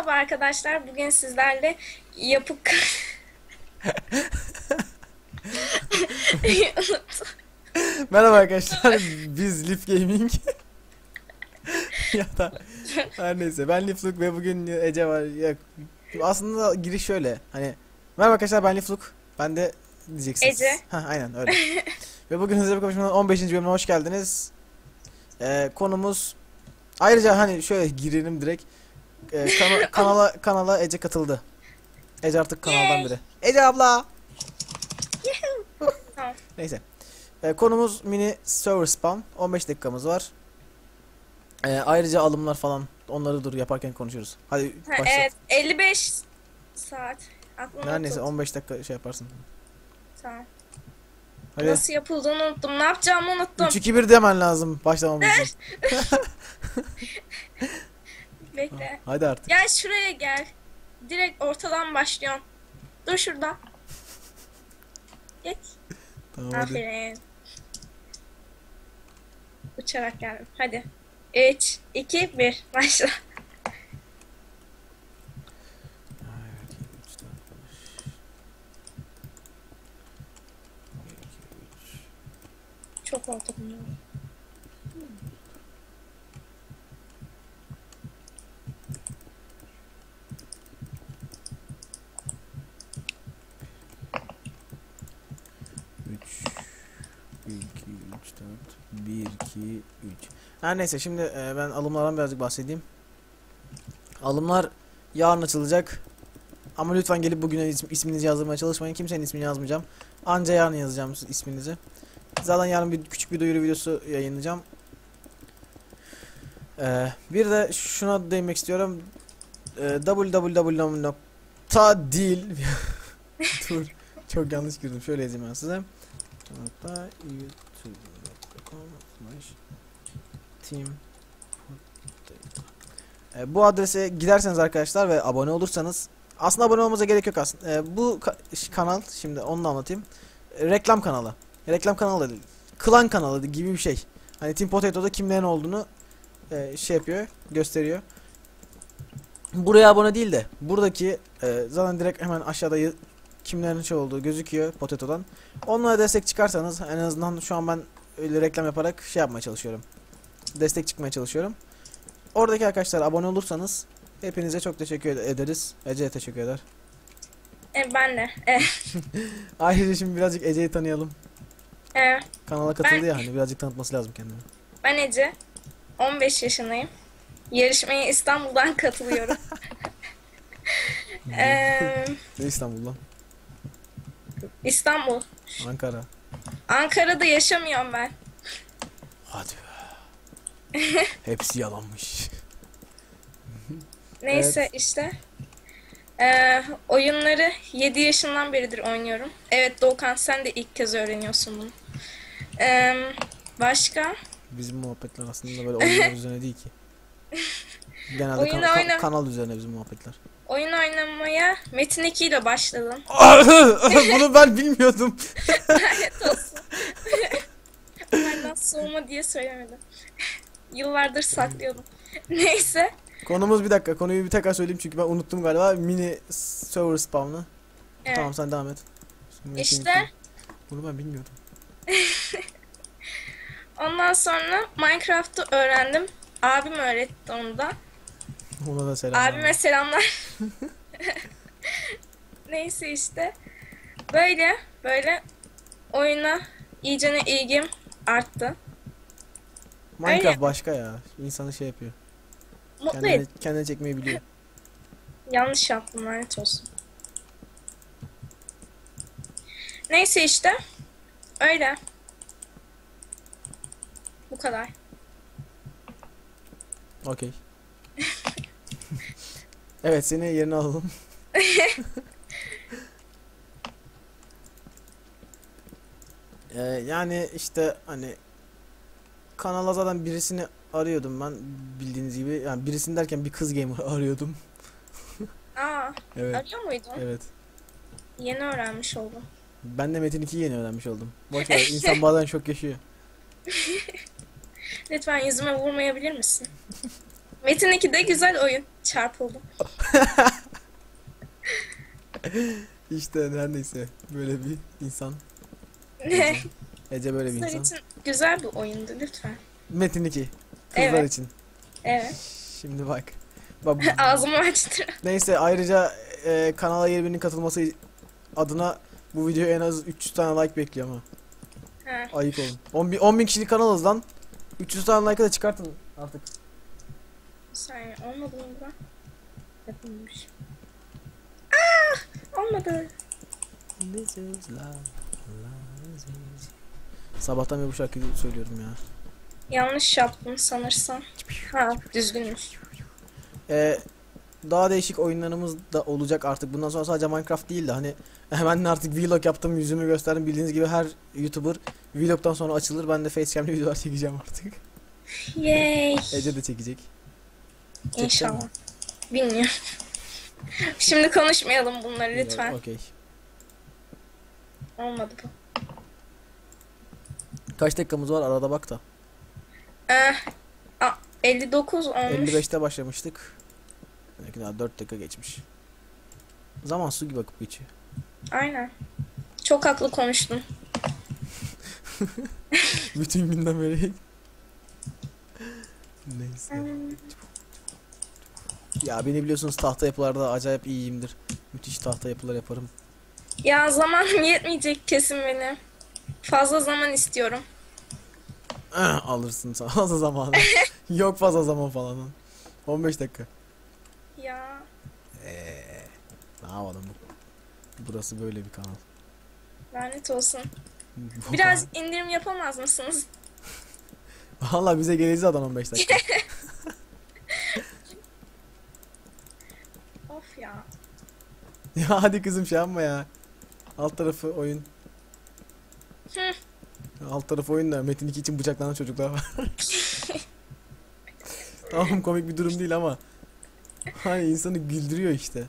Merhaba arkadaşlar. Bugün sizlerle yapık... Merhaba arkadaşlar. Biz Lif Gaming. ya da her neyse ben Lifluk ve bugün Ece var. Ya, aslında giriş şöyle. Hani merhaba arkadaşlar ben Lifluk. Ben de diyeceksiniz. Ece. Ha aynen öyle. ve bugün hızlı bir konuşmanın 15. bölümüne hoş geldiniz. Ee, konumuz ayrıca hani şöyle girelim direkt. Ee, kana- kanala kanala Ece katıldı. Ece artık kanaldan biri. Ece abla. Neyse. Ee, konumuz mini server spam. 15 dakikamız var. Ee, ayrıca alımlar falan onları dur yaparken konuşuruz. Hadi Ha, başla. evet 55 saat. Aklımda tuttu. 15 dakika şey yaparsın. Tamam. Hadi. Nasıl yapıldığını unuttum. Ne yapacağımı unuttum. 3 2 1 demen lazım başlamamız için. Bekle. Hadi artık. Gel şuraya gel. Direkt ortadan başlıyorum. Dur şurada. Geç. Tamam hadi. Aferin. Uçarak geldim. Hadi. 3, 2, 1. Başla. Çok oldu bunlar. 2, 3. Her neyse şimdi e, ben alımlardan birazcık bahsedeyim. Alımlar yarın açılacak. Ama lütfen gelip bugüne isim, isminizi yazdırmaya çalışmayın. Kimsenin ismini yazmayacağım. Anca yarın yazacağım isminizi. Zaten yarın bir küçük bir duyuru videosu yayınlayacağım. Ee, bir de şuna değinmek istiyorum. Ee, www.dil Dur. Çok yanlış girdim. Şöyle yazayım ben size. YouTube slash team. Ee, bu adrese giderseniz arkadaşlar ve abone olursanız aslında abone olmanıza gerek yok aslında. Ee, bu ka- kanal şimdi onu da anlatayım. Ee, reklam kanalı. Reklam kanalı değil. Klan kanalı gibi bir şey. Hani Team Potato'da kimlerin olduğunu e, şey yapıyor, gösteriyor. Buraya abone değil de buradaki e, zaten direkt hemen aşağıda kimlerin şey olduğu gözüküyor Potato'dan. Onlara destek çıkarsanız en azından şu an ben öyle reklam yaparak şey yapmaya çalışıyorum. Destek çıkmaya çalışıyorum. Oradaki arkadaşlar abone olursanız hepinize çok teşekkür ed- ederiz. Ece'ye teşekkür eder. E, ben de. E, Ayrıca şimdi birazcık Ece'yi tanıyalım. e, Kanala katıldı Ben- ya hani birazcık tanıtması lazım kendini. ben Ece. 15 yaşındayım. Yarışmaya İstanbul'dan katılıyorum. e, Sen İstanbul'dan. İstanbul. Ankara. Ankara'da yaşamıyorum ben. Hadi be. Hepsi yalanmış. Neyse işte. Ee, oyunları 7 yaşından beridir oynuyorum. Evet Doğukan sen de ilk kez öğreniyorsun bunu. Ee, başka? Bizim muhabbetler aslında böyle oyunlar üzerine değil ki. Genelde Oyunu kan- ka- oyna- kanal üzerine bizim muhabbetler. Oyun oynamaya Metin 2 ile başladım. Bunu ben bilmiyordum. Lanet olsun. Benden soğuma diye söylemedim. Yıllardır saklıyordum. Neyse. Konumuz bir dakika. Konuyu bir tekrar söyleyeyim çünkü ben unuttum galiba. Mini server spawn'ı. Evet. Tamam sen devam et. Metin İşte. Bunu ben bilmiyordum. ondan sonra Minecraft'ı öğrendim. Abim öğretti onu da. Ona da selam. Abime selamlar. Neyse işte. Böyle böyle oyuna iyicene ilgim arttı. Minecraft öyle. başka ya. İnsanı şey yapıyor. Mutlu Kendine, et. kendine çekmeyi biliyor. Yanlış yaptım lanet olsun. Neyse işte. Öyle. Bu kadar. Okey. evet seni yerine alalım. Ee, yani işte hani kanala zaten birisini arıyordum ben bildiğiniz gibi yani birisini derken bir kız gamer arıyordum. Aa, Evet. arıyor muydun? Evet. Yeni öğrenmiş oldum. Ben de Metin 2'yi yeni öğrenmiş oldum. Boş ver insan bazen şok yaşıyor. Lütfen yüzüme vurmayabilir misin? Metin 2 de güzel oyun. Çarpıldım. İşte her neyse böyle bir insan. Ne? Ece böyle bir Kızlar insan. için güzel bir oyundu lütfen. Metin 2. Kızlar Evet. için. Evet. Şimdi bak. Bak Ağzımı açtı. Neyse ayrıca e, kanala yeni birinin katılması adına bu videoya en az 300 tane like bekliyorum ha. Ha. Ayıp olun. 10 bin, 10 bin kişilik kanalız lan. 300 tane like'a da çıkartın artık. Bir saniye olmadı mı bu? Yapılmış. Aa, olmadı. Sabahtan beri bu şarkıyı söylüyorum ya. Yanlış yaptım sanırsam. Ha düzgünmüş. Ee, daha değişik oyunlarımız da olacak artık. Bundan sonra sadece Minecraft değil de hani hemen artık vlog yaptım, yüzümü gösterdim. Bildiğiniz gibi her YouTuber vlogdan sonra açılır. Ben de facecam'li videolar çekeceğim artık. Yay. Ece de çekecek. İnşallah. mi? Bilmiyorum. Şimdi konuşmayalım bunları lütfen. Okey. Olmadı bu. Kaç dakikamız var arada bak da. Ee, a, 59 olmuş. 55'te başlamıştık. Belki daha 4 dakika geçmiş. Zaman su gibi akıp geçiyor. Aynen. Çok haklı konuştun. Bütün günden beri. Neyse. Ya beni biliyorsunuz tahta yapılarda acayip iyiyimdir. Müthiş tahta yapılar yaparım. Ya zaman yetmeyecek kesin benim. Fazla zaman istiyorum. Alırsın sen fazla zamanı. Yok fazla zaman falan. 15 dakika. Ya Eee. Ne yapalım bu? Burası böyle bir kanal. lanet olsun. Bu Biraz indirim yapamaz mısınız? Valla bize geleceğiz adam 15 dakika. Of ya. ya hadi kızım şey yapma ya. Alt tarafı oyun. Alt tarafı oyun da Metin 2 için bıçaklanan çocuklar var. tamam komik bir durum değil ama. Hani insanı güldürüyor işte.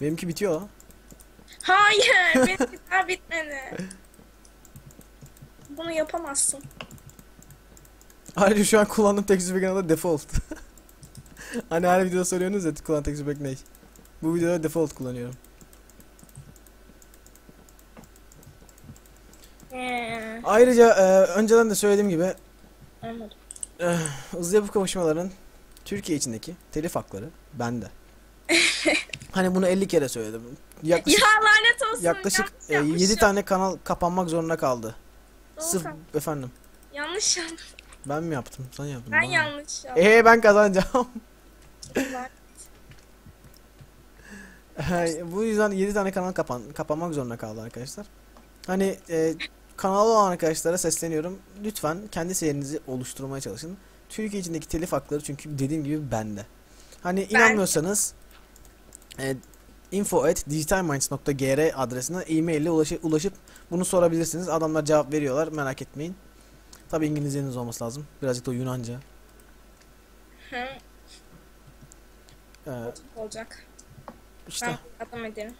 Benimki bitiyor. Hayır, benimki daha bitmedi. Bunu yapamazsın. Ayrıca şu an kullandığım tekstür pack'in adı default. hani her videoda soruyorsunuz ya kullandığım tekstür pack ne? Bu videoda default kullanıyorum. Ee, Ayrıca e, önceden de söylediğim gibi e, hızlı yapı kavuşmaların Türkiye içindeki telif hakları bende. hani bunu 50 kere söyledim. Yaklaşık, Ya lanet olsun. yaklaşık e, yapmışım. 7 tane kanal kapanmak zorunda kaldı. Sırf Doğukan, efendim. Yanlış yaptım. Ben mi yaptım? Sen yaptın. Ben yanlış yaptım. Ee ben kazanacağım. Bu yüzden 7 tane kanal kapan kapanmak zorunda kaldı arkadaşlar. Hani e, kanalı olan arkadaşlara sesleniyorum. Lütfen kendi serinizi oluşturmaya çalışın. Türkiye içindeki telif hakları çünkü dediğim gibi bende. Hani inanmıyorsanız e, info@digitalminds.gr adresine e-mail ile ulaşı- ulaşıp bunu sorabilirsiniz. Adamlar cevap veriyorlar. Merak etmeyin. Tabi İngilizceniz olması lazım. Birazcık da Yunanca. Hı, Ee, olacak. İşte Ben adam ederim.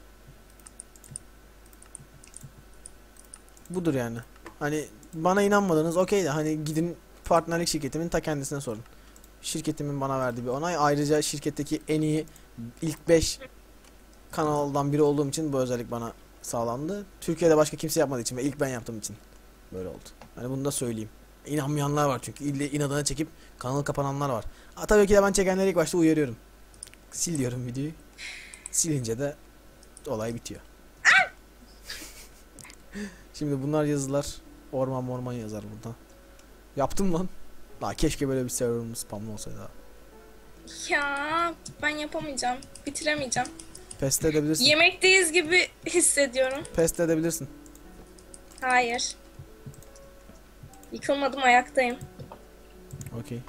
budur yani. Hani bana inanmadınız okey de hani gidin partnerlik şirketimin ta kendisine sorun. Şirketimin bana verdiği bir onay. Ayrıca şirketteki en iyi ilk 5 kanaldan biri olduğum için bu özellik bana sağlandı. Türkiye'de başka kimse yapmadığı için ve ilk ben yaptığım için böyle oldu. Hani bunu da söyleyeyim. İnanmayanlar var çünkü ille inadına çekip kanalı kapananlar var. Ha, tabii ki de ben çekenleri ilk başta uyarıyorum. Sil diyorum videoyu. Silince de olay bitiyor. Şimdi bunlar yazılar. Orman morman yazar burada. Yaptım lan. Daha keşke böyle bir server'ımız spamlı olsaydı. ha. Ya ben yapamayacağım. Bitiremeyeceğim. Pest edebilirsin. Yemekteyiz gibi hissediyorum. Pest edebilirsin. Hayır. Yıkılmadım ayaktayım. Okey.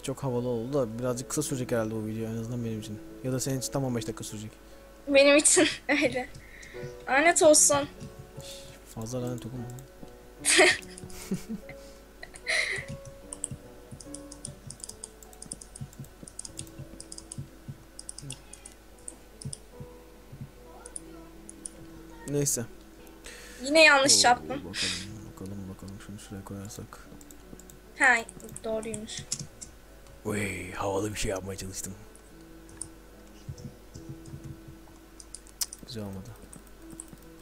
Of çok havalı oldu da birazcık kısa sürecek herhalde bu video en azından benim için. Ya da senin için tam 15 dakika sürecek. Benim için öyle. Lanet olsun. Fazla lanet okuma. Neyse. Yine yanlış Oo, yaptım. Bakalım bakalım bakalım şunu şuraya koyarsak. Ha doğruymuş. Vay havalı bir şey yapmaya çalıştım. Güzel olmadı.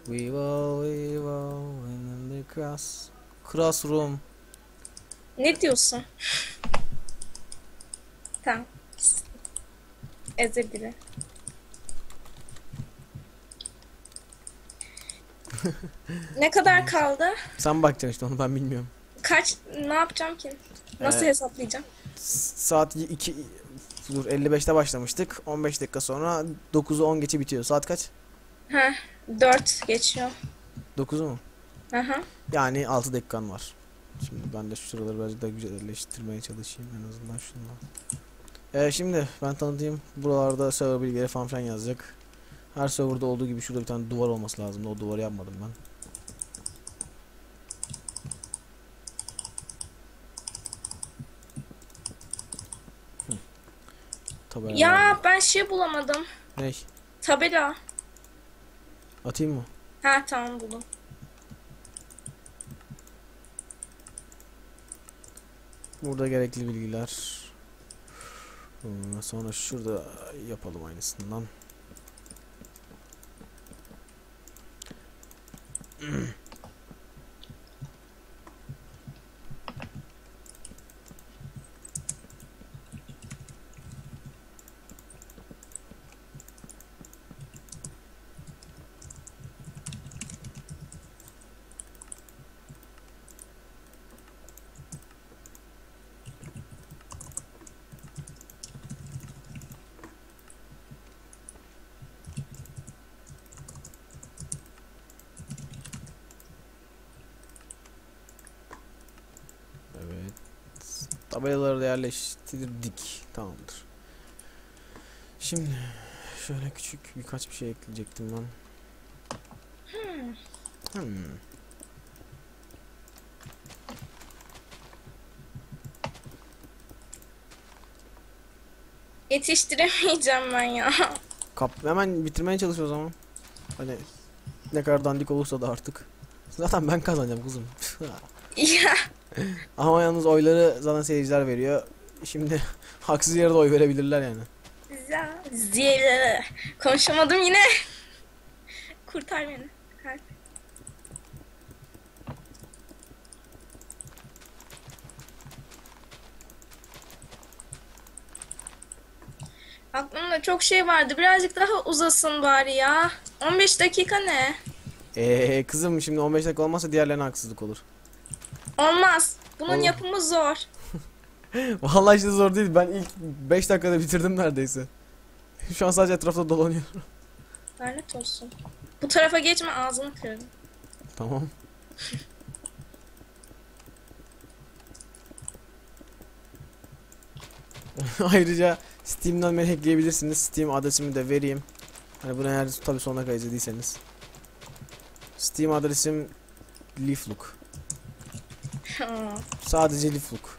We will, we will in the class. Classroom. Ne diyorsun? tamam. Özür dilerim. ne kadar kaldı? Sen bakacaksın işte onu ben bilmiyorum. Kaç ne yapacağım ki? Nasıl Ee, hesaplayacağım? Saat 2 dur 55'te başlamıştık. 15 dakika sonra 9'u 10 geçe bitiyor. Saat kaç? Ha 4 geçiyor. 9'u mu? Aha. Yani 6 dakikan var. Şimdi ben de şu sıraları birazcık daha güzelleştirmeye çalışayım en azından şundan. Ee, şimdi ben tanıtayım. Buralarda server bilgileri falan filan yazacak. Her serverda olduğu gibi şurada bir tane duvar olması lazım. O duvarı yapmadım ben. Tabela? Ya ben şey bulamadım. Ney? Tabela. Atayım mı? Ha tamam buldum. Burada gerekli bilgiler. Hmm, Sonra şurada yapalım aynısından. Evet. Tabelaları da yerleştirdik. Tamamdır. Şimdi şöyle küçük birkaç bir şey ekleyecektim ben. Hmm. Yetiştiremeyeceğim ben ya. Kap hemen bitirmeye çalış o zaman. Hani ne kadar dandik olursa da artık. Zaten ben kazanacağım kızım. ya Ama yalnız oyları zaten seyirciler veriyor. Şimdi haksız yere de oy verebilirler yani. Ya, Ziyele. Konuşamadım yine. Kurtar beni. Ha. Aklımda çok şey vardı. Birazcık daha uzasın bari ya. 15 dakika ne? Eee kızım şimdi 15 dakika olmazsa diğerlerine haksızlık olur. Olmaz. Bunun Olur. yapımı zor. Vallahi işte zor değil. Ben ilk 5 dakikada bitirdim neredeyse. Şu an sadece etrafta dolanıyorum. Lanet olsun. Bu tarafa geçme ağzını kırarım. Tamam. Ayrıca Steam'den beni hackleyebilirsiniz. Steam adresimi de vereyim. Hani bunu eğer tabii sonuna kadar izlediyseniz. Steam adresim Leaflook. Sadece Leaflook.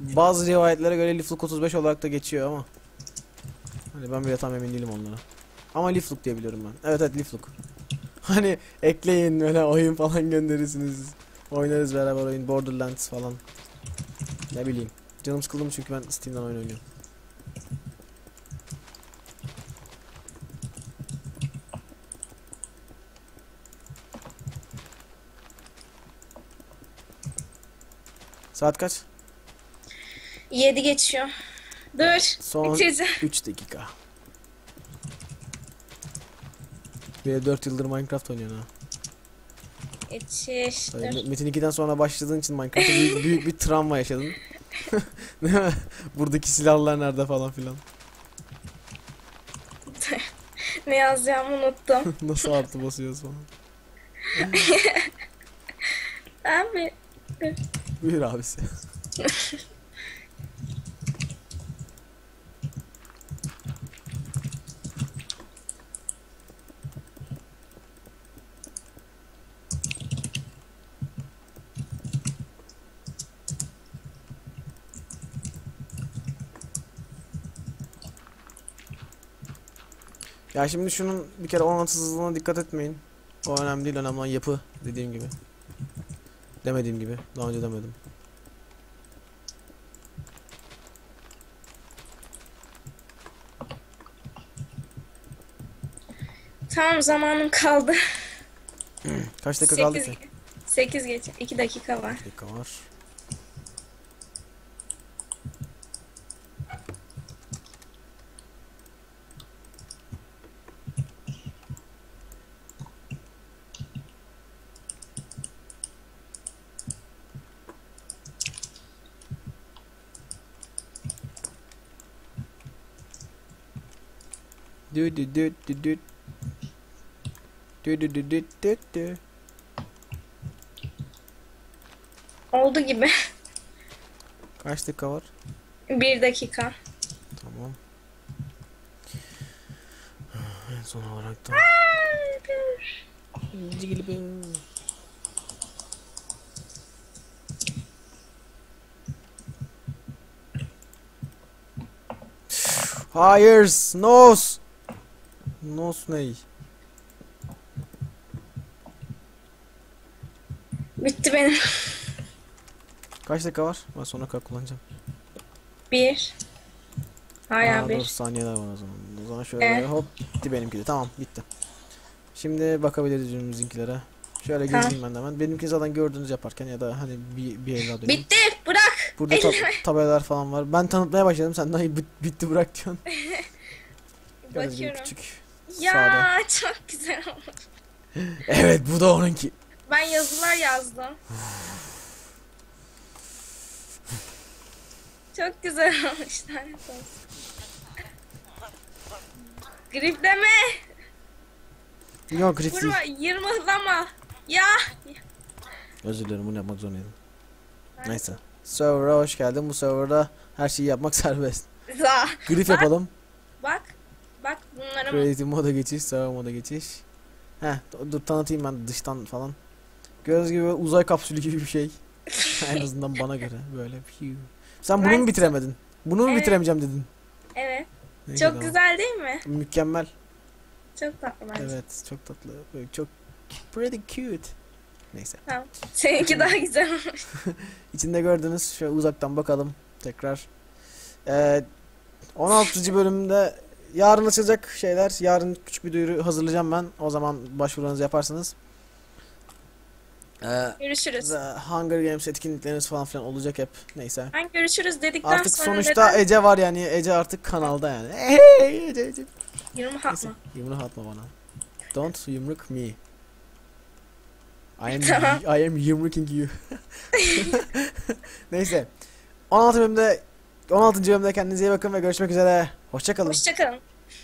Bazı rivayetlere göre Leaflook 35 olarak da geçiyor ama. Hani ben bile tam emin değilim onlara. Ama Leaflook diye biliyorum ben. Evet evet Leaflook. Hani ekleyin böyle oyun falan gönderirsiniz. Oynarız beraber oyun Borderlands falan. Ne bileyim. Canım sıkıldı mı çünkü ben Steam'den oyun oynuyorum. Saat kaç? 7 geçiyor. Dur. Son Bitireceğim. 3 dakika. Bir de 4 yıldır Minecraft oynuyorsun ha. Tabii Metin 2'den sonra başladığın için Minecraft'ta büyük, büyük bir travma yaşadın. Değil mi? Buradaki silahlar nerede falan filan. Ne yazacağımı unuttum. Nasıl artı basıyoruz falan. Abi. Buyur abisi. Ya şimdi şunun bir kere orantısızlığına dikkat etmeyin. O önemli değil, önemli olan yapı dediğim gibi. Demediğim gibi. Daha önce demedim. Tamam zamanım kaldı. Kaç dakika kaldı 8, ki? 8 geç. 2 dakika var. Bir dakika var. Du du du du du. Du du du du du du. Oldu gibi. Kaç dakika var? 1 dakika. Tamam. En son olarak da Cigilibim. Hayır, nos. Nos ne? Bitti benim. Kaç dakika var? Ben sonra kalk kullanacağım. 1. Hala Aa, 1. dur, saniyeler var o zaman. O zaman şöyle Evet. hop bitti benimki de. Tamam bitti. Şimdi bakabiliriz önümüzdekilere. Şöyle Tamam. gezeyim ben de hemen. Benimki zaten gördüğünüz yaparken ya da hani bir, bir evladım. Bitti. Bırak. Burada tab- tabelalar falan var. Ben tanıtmaya başladım. Sen daha bit- bitti bırak diyorsun. Gibi Bakıyorum. küçük. Ya Sade. çok güzel olmuş. Evet bu da onunki. Ben yazılar yazdım. Çok güzel olmuş. lanet olsun. Gripleme. Yok değil. Vurma. Yırmıhlama. Ya. Özür dilerim bunu yapmak zorundaydım. Neyse. Server'a hoş geldin. Bu serverda her şeyi yapmak serbest. Grif yapalım. Bak. Bunlara Creative moda geçiş, server moda geçiş. Heh, dur tanıtayım ben dıştan falan. Gördüğünüz gibi uzay kapsülü gibi bir şey. en azından bana göre böyle. Sen bunu mu Ben- bitiremedin? Bunu mu Evet. bitiremeyeceğim dedin? Evet. Neyse, Çok tamam. güzel değil mi? Mükemmel. Çok tatlı bence. Evet, çok tatlı. Böyle çok pretty cute. Neyse. Tamam. Seninki daha güzel olmuş. İçinde gördüğünüz şöyle uzaktan bakalım tekrar. Ee, 16. bölümde yarın açılacak şeyler. Yarın küçük bir duyuru hazırlayacağım ben. O zaman başvurularınızı yaparsınız. Ee, Görüşürüz. Hunger Games etkinlikleriniz falan filan olacak hep. Neyse. Ben görüşürüz dedikten Artık sonra sonuçta neden Ece var yani. Ece artık kanalda yani. Hey, Ece, Ece. yumruk atma. Yumruk atma bana. Don't yumruk me. I am, Tamam. I am yumruking you. Neyse. 16 bölümde 16. bölümde kendinize iyi bakın ve görüşmek üzere. Hoşçakalın. Hoşçakalın.